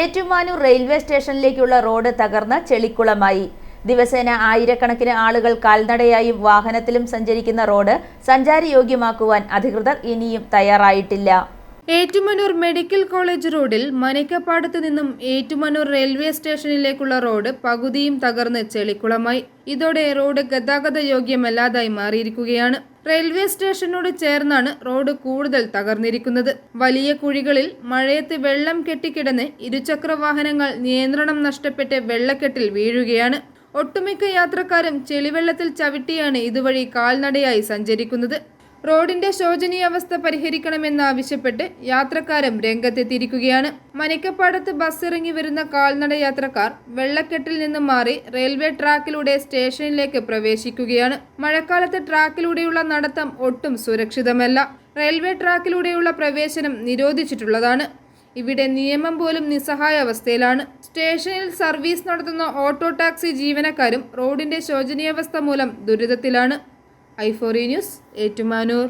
Ettumanoor railway സ്റ്റേഷനിലേക്കുള്ള road തകർന്ന് ചെളിക്കുളമായി. ദിവസേന ആയിരക്കണക്കിന് ആളുകൾ കാൽനടയായും വാഹനത്തിലും സഞ്ചരിക്കുന്ന റോഡ് സഞ്ചാരയോഗ്യമാക്കുവാൻ അധികൃതർ ഇനിയും തയ്യാറായിട്ടില്ല. ഏറ്റുമാനൂർ മെഡിക്കൽ കോളേജ് റോഡിൽ മനക്കപ്പാടത്ത് നിന്നും ഏറ്റുമാനൂർ റെയിൽവേ സ്റ്റേഷനിലേക്കുള്ള റോഡ് പകുതിയും തകർന്ന് ചെളിക്കുളമായി. ഇതോടെ റോഡ് ഗതാഗത യോഗ്യമല്ലാതായി മാറിയിരിക്കുകയാണ്. റെയിൽവേ സ്റ്റേഷനോട് ചേർന്നാണ് റോഡ് കൂടുതൽ തകർന്നിരിക്കുന്നത്. വലിയ കുഴികളിൽ മഴയത്ത് വെള്ളം കെട്ടിക്കിടന്ന് ഇരുചക്ര വാഹനങ്ങൾ നിയന്ത്രണം നഷ്ടപ്പെട്ട് വെള്ളക്കെട്ടിൽ വീഴുകയാണ്. ഒട്ടുമിക്ക യാത്രക്കാരും ചെളിവെള്ളത്തിൽ ചവിട്ടിയാണ് ഇതുവഴി കാൽനടയായി സഞ്ചരിക്കുന്നത്. റോഡിന്റെ ശോചനീയാവസ്ഥ പരിഹരിക്കണമെന്നാവശ്യപ്പെട്ട് യാത്രക്കാരും രംഗത്തെത്തിയിരിക്കുകയാണ്. മനക്കപ്പാടത്ത് ബസ് ഇറങ്ങി വരുന്ന കാൽനട യാത്രക്കാർ വെള്ളക്കെട്ടിൽ നിന്ന് മാറി റെയിൽവേ ട്രാക്കിലൂടെ സ്റ്റേഷനിലേക്ക് പ്രവേശിക്കുകയാണ്. മഴക്കാലത്ത് ട്രാക്കിലൂടെയുള്ള നടത്തം ഒട്ടും സുരക്ഷിതമല്ല. റെയിൽവേ ട്രാക്കിലൂടെയുള്ള പ്രവേശനം നിരോധിച്ചിട്ടുള്ളതാണ്. ഇവിടെ നിയമം പോലും നിസ്സഹായ അവസ്ഥയിലാണ്. സ്റ്റേഷനിൽ സർവീസ് നടത്തുന്ന ഓട്ടോ ടാക്സി ജീവനക്കാരും റോഡിന്റെ ശോചനീയാവസ്ഥ മൂലം ദുരിതത്തിലാണ്. ഐഫോറി ന്യൂസ് ഏറ്റുമാനൂർ